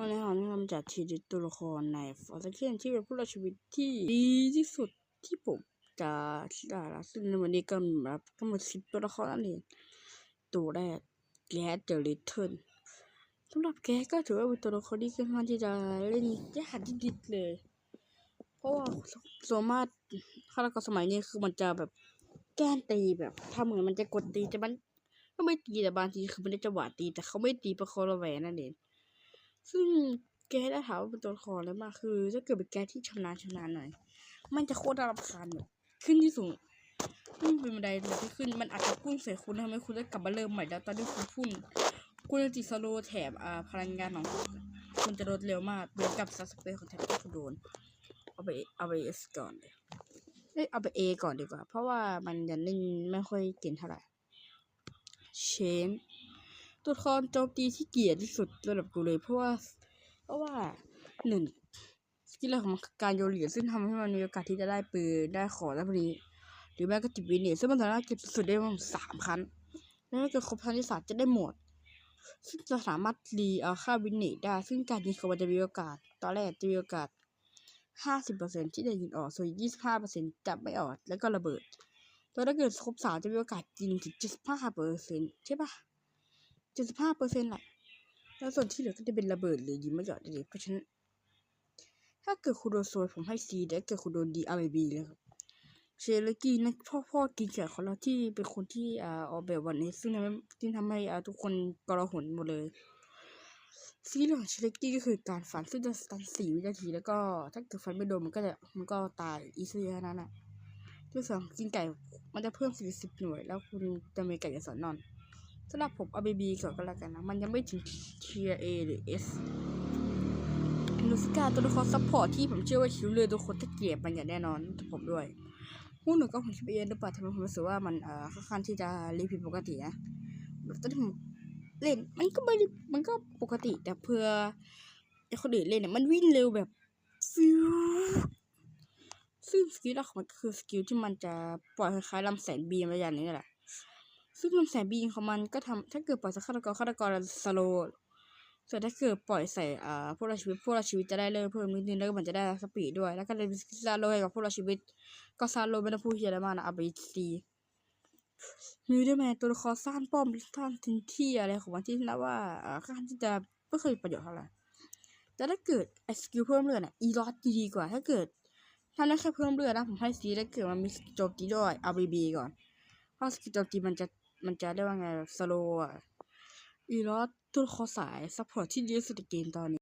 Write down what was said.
วันนี้เราทำจากทีดิตัวละครในฟอร์สเคนที่เป็นผู้รอดชีวิตที่ดีที่สุดที่ผมจะได้ละซึ่งในวันนี้ก็มีมาทั้งหมดสิบตัวละครนั่นเองตัวแรกแกสเดอะลิทเทิลสำหรับแกสก็ถือว่าเป็นตัวละครที่ค่อนข้างที่จะเล่นยากที่ดิดเลย เพราะว่าส่วนมากฆาตกรสมัยนี้คือมันจะแบบแกล้งตีแบบถ้าเหมือนมันจะกดตีแต่มันก็ไม่ตีแต่บางทีคือมันได้จังหวะตีแต่เขาไม่ตีเพราะเขาระแวงนั่นเอง ซึ่งแกได้ถามว่าเป็นตัวละครอะไรมากคือ ถ้าเกิดเป็นแกที่ชำนาญชำนาญหน่อย มันจะโคตรน่ารำคาญแบบขึ้นที่สูงขึ้นเป็นบันไดเลยที่ขึ้น มันอาจจะพุ่งใส่คุณทำให้คุณได้กลับมาเริ่มใหม่แล้วตอนที่คุณพุ่งคุณจะติดสโลแถบอ่าพลังงานของคุณคุณจะลดเร็วมากเหมือนกับซัสเปรย์ของแถบที่คุณโดนเอาไปเอาไปเอสก่อนเลยเอ้ยเอาไปเอก่อนดีกว่า เพราะว่ามันยังเล่นไม่ค่อยเก่งเท่าไหร่เชน ตัวละครโจมตีที่เกลียดที่สุดระดับกูเลยเพราะว่าเพราะว่าหนึ่งสกิลของมันคือการโยนเหรียญซึ่งทำให้มันมีโอกาสที่จะได้ปืนได้ของและพวกนี้หรือแม้ก็จิบวินเนตซึ่งมันสามารถเก็บสุดได้ประมาณสามครั้งแล้วถ้าเกิดครบครั้งที่สามจะได้หมด ซึ่งจะสามารถรีเอาค่าวินเนตได้ ซึ่งการยิงของมันจะมีโอกาส ตอนแรกจะมีโอกาสห้าสิบเปอร์เซ็นที่จะยิงออก ส่วนยี่สิบห้าเปอร์เซ็นจะไม่ออก แล้วก็ระเบิด แล้วถ้าเกิดครบสามจะมีโอกาสยิงถึงเจ็ดสิบห้าเปอร์เซ็นใช่ปะ จ็ดสิบห้าเปอร์เซ็นต์แหละ แล้วส่วนที่เหลือก็จะเป็นระเบิดหรือยิงไม่หยอดเลยเพราะฉะนั้น ถ้าเกิดคุณโดนโซยผมให้ซีแต่ถ้เกิดคุณโดนดีอาร์บีเลยครับ เชลกี้นะพ่อพ่อกินแขกของเราที่เป็นคนที่อ่าออกแบบวันนี้ ซึ่งทำให้ที่ทำให้อ่าทุกคนกระหนหมดเลยซีรีส์ของเชลกี้ก็คือการฝันซึ่งจะสตันสี่วินาทีแล้วก็ ถ้าเกิดฟันไม่โดนมันก็จะมันก็ตายอีซี่แค่นั้นแหละที่สองกินไก่มันจะเพิ่มสี่สิบหน่วย แล้วคุณจะมีไก่จะสอนนอน สำหรับผมเอาบีบีก่อนก็แล้วกันนะ มันยังไม่ถึงเทียเอหรือ S นูสกาตัวละครซัพพอร์ตที่ผมเชื่อว่าคิวเลอร์ทุกคนจะเกลียดมันอย่างแน่นอนผมด้วยพูดหนูก็ผมคิดไปเองหรือเปล่าทำไมผมรู้สึกว่ามันเอ่อค่อนข้างที่จะรีผิดปกตินะตอนที่ผมเล่นมันก็ไม่มันก็ปกติแต่เพื่อไอ้คนอื่นเล่นเนี่ยมันวิ่งเร็วแบบฟิวซึ่งสกิลของมันก็คือสกิลที่มันจะปล่อยคล้ายๆลำแสงบีมอะไรอย่างนี้แหละ ซึ่งลำแสงบีของมันก็ทำถ้าเกิดปล่อยใส่ฆาตกรฆาตกรสโลว์ส่วนถ้าเกิดปล่อยใส่อ่าพวกเราชีวิตพวกเราชีวิตจะได้เริ่มเพิ่มนิดนึงแล้วก็มันจะได้สปีดด้วย แล้วก็เลยซาโลให้กับพวกเราชีวิต ก็ซาโลไม่ต้องพูดเยอะมากนะอาไปซีมิวเดอร์แมนตัวละครสร้างป้อมสร้างทินที่อะไรของมันที่นับว่าอ่าค่อนข้างที่จะไม่เคยประโยชน์เท่าไหร่แต่ถ้าเกิดไอสกิลเพิ่มเลือดอะอีลอตดีกว่าถ้าเกิดถ้าได้แค่เพิ่มเลือดนะผมให้ซีถ้าเกิดมันมีโจมตีด้วยเอาบีบีก่อนเพราะสกิลโจมตีมันจะ มันจะเรียกว่าไงสโลอะ อีลอสทุกข้อสายซัพพอร์ตที่ดีที่สุดในเกมตอนนี้